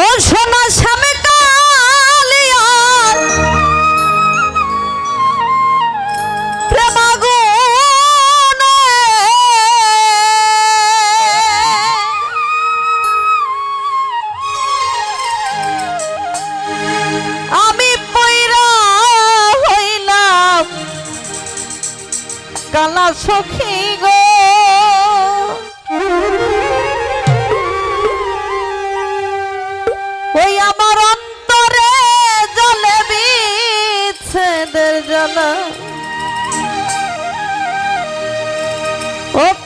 ও সোনা স্বামী কালিয়ার প্রেমাগো আমি পৈরা হইলাম। কালা সখী গো ও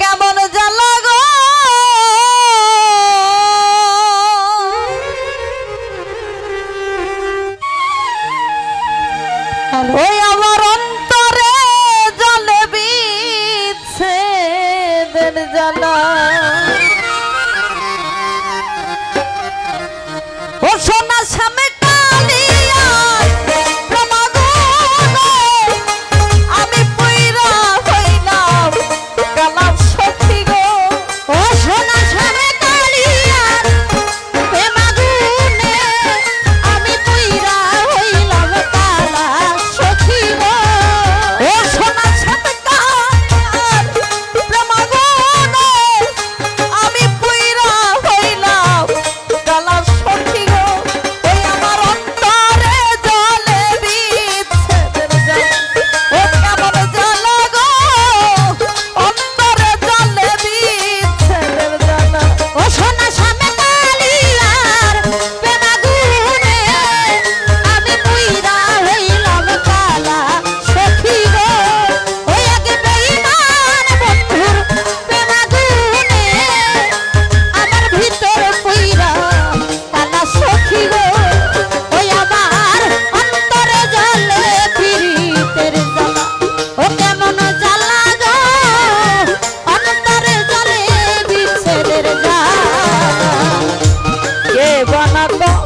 mato